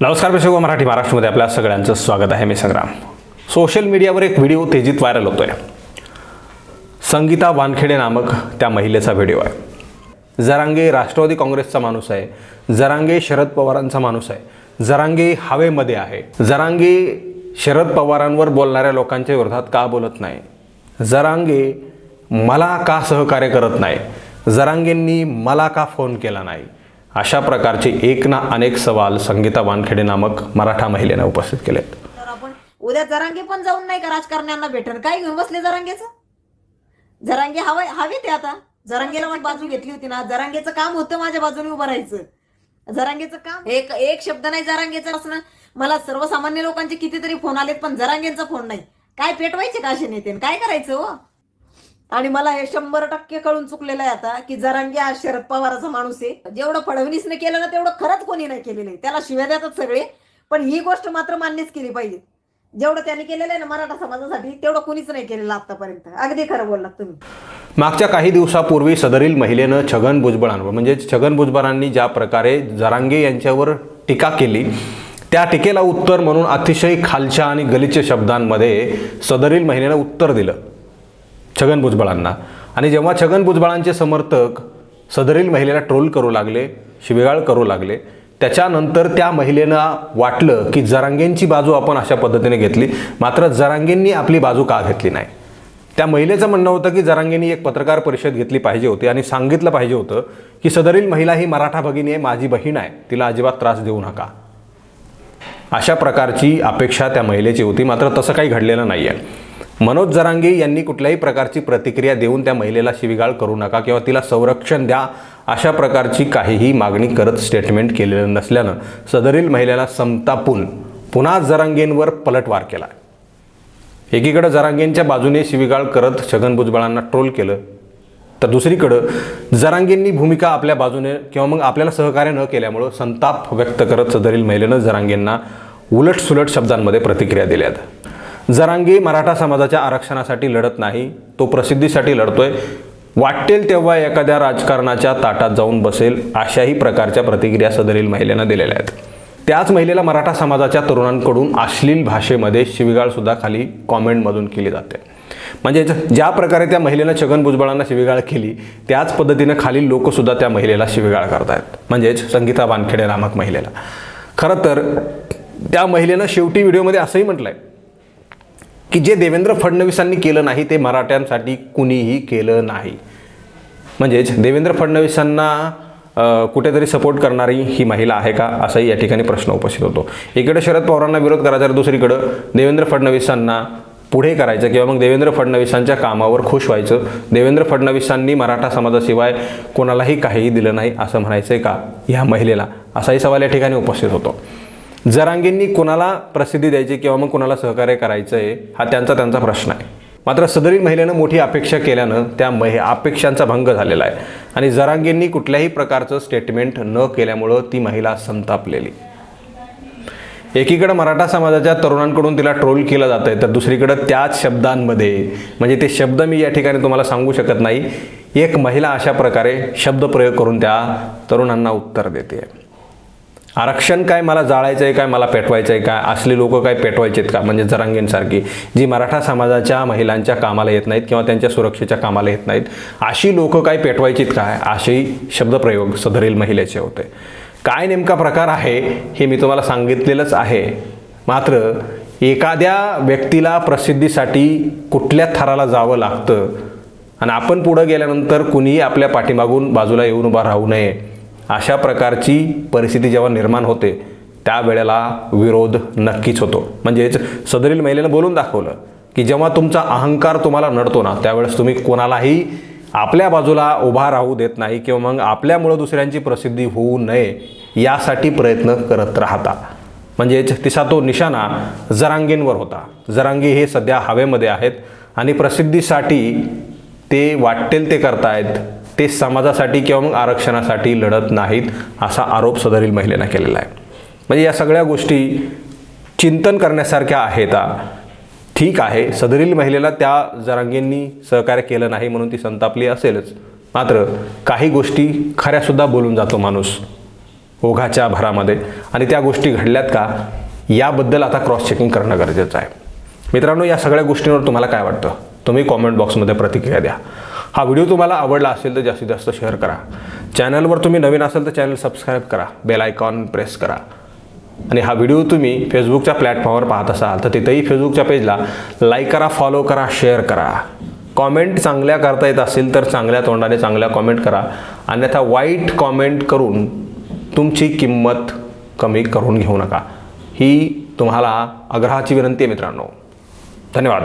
नमस्कार प्रेक्षक मराठी महाराष्ट्रामध्ये आपल्या सगळ्यांचं स्वागत आहे. मी संग्राम. सोशल मीडियावर एक व्हिडिओ तेजीत व्हायरल होतोय. संगीता वानखेडे नामक त्या महिलेचा व्हिडिओ आहे. जरांगे राष्ट्रवादी काँग्रेसचा माणूस आहे. जरांगे शरद पवारांचा माणूस आहे. जरांगे हवेमध्ये आहे. जरांगे शरद पवारांवर बोलणाऱ्या लोकांच्या विरोधात का बोलत नाही? जरांगे मला का सहकार्य करत नाही? जरांगेंनी मला का फोन केला नाही? अशा प्रकारचे एक ना अनेक सवाल संगीता वानखेडे नामक मराठा महिलेने उपस्थित केले तर आपण उद्या जरांगे पण जाऊन नाही का राजकारण्यांना भेटल काय घेऊन बसले जरांगेच? जरांगे हवे हवे ते आता. जरांगेला पण बाजू घेतली होती ना. जरांगेचं काम होतं माझ्या बाजूने उभं राहायचं. जरांगेचं काम एक एक शब्द नाही जरांगेचं असणं. मला सर्वसामान्य लोकांचे कितीतरी फोन आलेत पण जरांगेंचा फोन नाही. काय पेटवायचे का असे नेते? काय करायचं हो? आणि मला हे शंभर टक्के कळून चुकलेलं आहे आता की जरांगे हा शरद पवाराचा माणूस आहे. जेवढं फडणवीसने केलं ना तेवढं खरंच कोणी नाही केलेलं आहे. त्याला शिव्या देतात सगळे पण ही गोष्ट मात्र मान्यच केली पाहिजे. जेवढं त्याने केलेलं आहे ना मराठा समाजासाठी तेवढं कोणीच नाही केलेलं आतापर्यंत. अगदी खरं बोललात तुम्ही. मागच्या काही दिवसापूर्वी सदरील महिलेनं छगन भुजबळांवर म्हणजे छगन भुजबळांनी ज्या प्रकारे जरांगे यांच्यावर टीका केली त्या टीकेला उत्तर म्हणून अतिशय खालच्या आणि गलिच्छ शब्दांमध्ये सदरील महिलेनं उत्तर दिलं. छगन भुजबळांना. आणि जेव्हा छगन भुजबळांचे समर्थक सदरील महिलेला ट्रोल करू लागले शिवेगाळ करू लागले त्याच्यानंतर त्या महिलेनं वाटलं की जरांगेंची बाजू आपण अशा पद्धतीने घेतली मात्र जरांगेंनी आपली बाजू का घेतली नाही? त्या महिलेचं म्हणणं होतं की जरांगेंनी एक पत्रकार परिषद घेतली पाहिजे होती आणि सांगितलं पाहिजे होतं की सदरील महिला ही मराठा भगिनी आहे माझी बहीण आहे तिला अजिबात त्रास देऊ नका. अशा प्रकारची अपेक्षा त्या महिलेची होती मात्र तसं काही घडलेलं नाही आहे मनोज जरांगे यांनी कुठल्याही प्रकारची प्रतिक्रिया देऊन त्या महिलेला शिविगाळ करू नका किंवा तिला संरक्षण द्या अशा प्रकारची काहीही मागणी करत स्टेटमेंट केलेलं नसल्यानं सदरील महिलेला संतापून पुन्हा जरांगेंवर पलटवार केला. एकीकडं जरांगेंच्या बाजूने शिविगाळ करत छगन भुजबळांना ट्रोल केलं तर दुसरीकडं जरांगेंनी भूमिका आपल्या बाजूने किंवा मग आपल्याला सहकार्य न केल्यामुळं संताप व्यक्त करत सदरील महिलेनं जरांगेंना उलटसुलट शब्दांमध्ये प्रतिक्रिया दिल्यात. जरांगी मराठा समाजाच्या आरक्षणासाठी लढत नाही तो प्रसिद्धीसाठी लढतोय. वाटेल तेव्हा एखाद्या राजकारणाच्या ताटात जाऊन बसेल अशाही प्रकारच्या प्रतिक्रिया सदरील महिलेनं दिलेल्या आहेत. त्याच महिलेला मराठा समाजाच्या तरुणांकडून अश्लील भाषेमध्ये शिवीगाळसुद्धा खाली कॉमेंटमधून केली जाते. म्हणजे ज्या प्रकारे त्या महिलेनं छगन भुजबळांना शिवीगाळ केली त्याच पद्धतीनं खालील लोकसुद्धा त्या महिलेला शिवीगाळ करतायत. म्हणजेच संगीता वानखेडे नामक महिलेला. खरं तर त्या महिलेनं शेवटी व्हिडिओमध्ये असंही म्हटलं आहे की जे देवेंद्र फडणवीसांनी केलं नाही ते मराठ्यांसाठी कुणीही केलं नाही. म्हणजेच देवेंद्र फडणवीसांना कुठेतरी सपोर्ट करणारी ही महिला आहे का असाही या ठिकाणी प्रश्न उपस्थित होतो. इकडे शरद पवारांना विरोध करायचा तर दुसरीकडं देवेंद्र फडणवीसांना पुढे करायचं किंवा मग देवेंद्र फडणवीसांच्या कामावर खुश व्हायचं देवेंद्र फडणवीसांनी मराठा समाजाशिवाय कोणालाही काहीही दिलं नाही असं म्हणायचं आहे का ह्या महिलेला? असाही सवाल या ठिकाणी उपस्थित होतो. जरांगेंनी कोणाला प्रसिद्धी द्यायची किंवा मग कोणाला सहकार्य करायचं आहे हा त्यांचा त्यांचा प्रश्न आहे. मात्र सदरील महिलेनं मोठी अपेक्षा केल्यानं त्या महे अपेक्षांचा भंग झालेला आहे. आणि जरांगेंनी कुठल्याही प्रकारचं स्टेटमेंट न केल्यामुळं ती महिला संतापलेली. एकीकडं मराठा समाजाच्या तरुणांकडून तिला ट्रोल केलं जात आहे तर दुसरीकडं त्याच शब्दांमध्ये म्हणजे ते शब्द मी या ठिकाणी तुम्हाला सांगू शकत नाही एक महिला अशा प्रकारे शब्दप्रयोग करून त्या तरुणांना उत्तर देते. आरक्षण काय मला जाळायचं आहे काय मला पेटवायचं आहे काय असले लोक काय पेटवायचे आहेत का? म्हणजे जरांगेंसारखी जी मराठा समाजाच्या महिलांच्या कामाला येत नाहीत किंवा त्यांच्या सुरक्षेच्या कामाला येत नाहीत अशी लोक काय पेटवायची आहेत काय असेही शब्दप्रयोग सदरील महिलेचे होते. काय नेमका प्रकार आहे हे मी तुम्हाला सांगितलेलंच आहे. मात्र एखाद्या व्यक्तीला प्रसिद्धीसाठी कुठल्या थराला जावं लागतं? आणि आपण पुढं गेल्यानंतर कुणीही आपल्या पाठीमागून बाजूला येऊन उभा राहू नये. अशा प्रकारची परिस्थिती जेव्हा निर्माण होते त्यावेळेला विरोध नक्कीच होतो. म्हणजेच सदरील महिलेनं बोलून दाखवलं की जेव्हा तुमचा अहंकार तुम्हाला नडतो ना त्यावेळेस तुम्ही कोणालाही आपल्या बाजूला उभा राहू देत नाही किंवा मग आपल्यामुळं दुसऱ्यांची प्रसिद्धी होऊ नये यासाठी प्रयत्न करत राहता. म्हणजेच तिचा तो निशाणा जरांगेंवर होता. जरांगी हे सध्या हवेमध्ये आहेत आणि प्रसिद्धीसाठी ते वाटेल ते करतायत. ते समाजासाठी किंवा मग आरक्षणासाठी लढत नाहीत असा आरोप सदरील महिलेनं केलेला आहे. म्हणजे या सगळ्या गोष्टी चिंतन करण्यासारख्या आहेत ठीक आहे सदरील महिलेला त्या जरांगेंनी सहकार्य केलं नाही म्हणून ती संतापली असेलच. मात्र काही गोष्टी खऱ्यासुद्धा बोलून जातो माणूस ओघाच्या भरामध्ये. आणि त्या गोष्टी घडल्यात का? याबद्दल आता क्रॉस चेकिंग करणं गरजेचं आहे. मित्रांनो या सगळ्या गोष्टींवर तुम्हाला काय वाटतं? तुम्ही कॉमेंट बॉक्समध्ये प्रतिक्रिया द्या. हा व्हिडिओ तुम्हाला आवडला असेल तर जास्तीत जास्त शेअर करा. चॅनलवर तुम्ही नवीन असाल तर चॅनल सबस्क्राईब करा. बेल आयकॉन प्रेस करा. आणि हा व्हिडिओ तुम्ही फेसबुकच्या प्लॅटफॉर्मवर पाहत असाल तर तिथेही फेसबुकच्या पेजला लाईक करा फॉलो करा शेअर करा. कॉमेंट चांगल्या करता येत असेल तर चांगल्या तोंडाने चांगल्या कॉमेंट करा. अन्यथा वाईट कॉमेंट करून तुमची किंमत कमी करून घेऊ नका. ही तुम्हाला आग्रहाची विनंती आहे मित्रांनो. धन्यवाद.